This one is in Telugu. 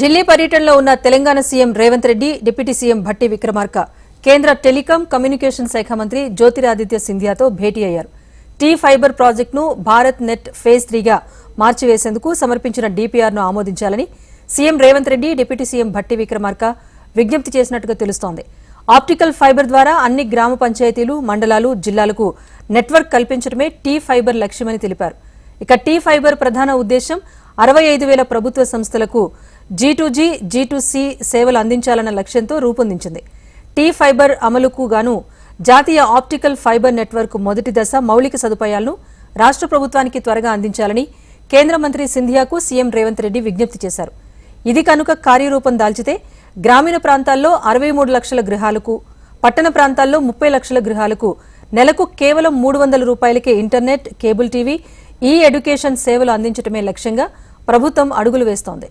ఢిల్లీ పర్యటనలో ఉన్న Telangana CM Revanth Reddy deputy CM Bhatti Vikramarka కేంద్ర టెలికాం కమ్యూనికేషన్ శాఖ మంత్రి జ్యోతిరాదిత్య సింధియాతో భేటీ అయ్యారు. టీ ఫైబర్ ప్రాజెక్టును భారత్ నెట్ ఫేజ్ త్రీగా మార్చివేసేందుకు సమర్పించిన డీపీఆర్ను ఆమోదించాలని CM Revanth Reddy deputy CM Bhatti Vikramarka విజ్ఞప్తి చేసినట్టుగా తెలుస్తోంది. ఆప్టికల్ ఫైబర్ ద్వారా అన్ని గ్రామ పంచాయతీలు మండలాలు జిల్లాలకు నెట్వర్క్ కల్పించడమే టీ ఫైబర్ లక్ష్యమని తెలిపారు. ఇక టీ ఫైబర్ ప్రధాన ఉద్దేశం అరవై ఐదు వేల ప్రభుత్వ సంస్థలకు G to G G to C సేవలు అందించాలన్న లక్ష్యంతో రూపొందించింది. టీ ఫైబర్ అమలుకు గాను జాతీయ ఆప్టికల్ ఫైబర్ నెట్వర్క్ మొదటి దశ మౌలిక సదుపాయాలను రాష్ట్ర ప్రభుత్వానికి త్వరగా అందించాలని కేంద్ర మంత్రి సింధియాకు సీఎం రేవంత్ రెడ్డి విజ్ఞప్తి చేశారు. ఇది కనుక కార్యరూపం దాల్చితే గ్రామీణ ప్రాంతాల్లో అరవై మూడు లక్షల గృహాలకు పట్టణ ప్రాంతాల్లో ముప్పై లక్షల గృహాలకు నెలకు కేవలం మూడు వందల రూపాయలకే internet cable TV e education సేవలు అందించడమే లక్ష్యంగా ప్రభుత్వం అడుగులు వేస్తోంది.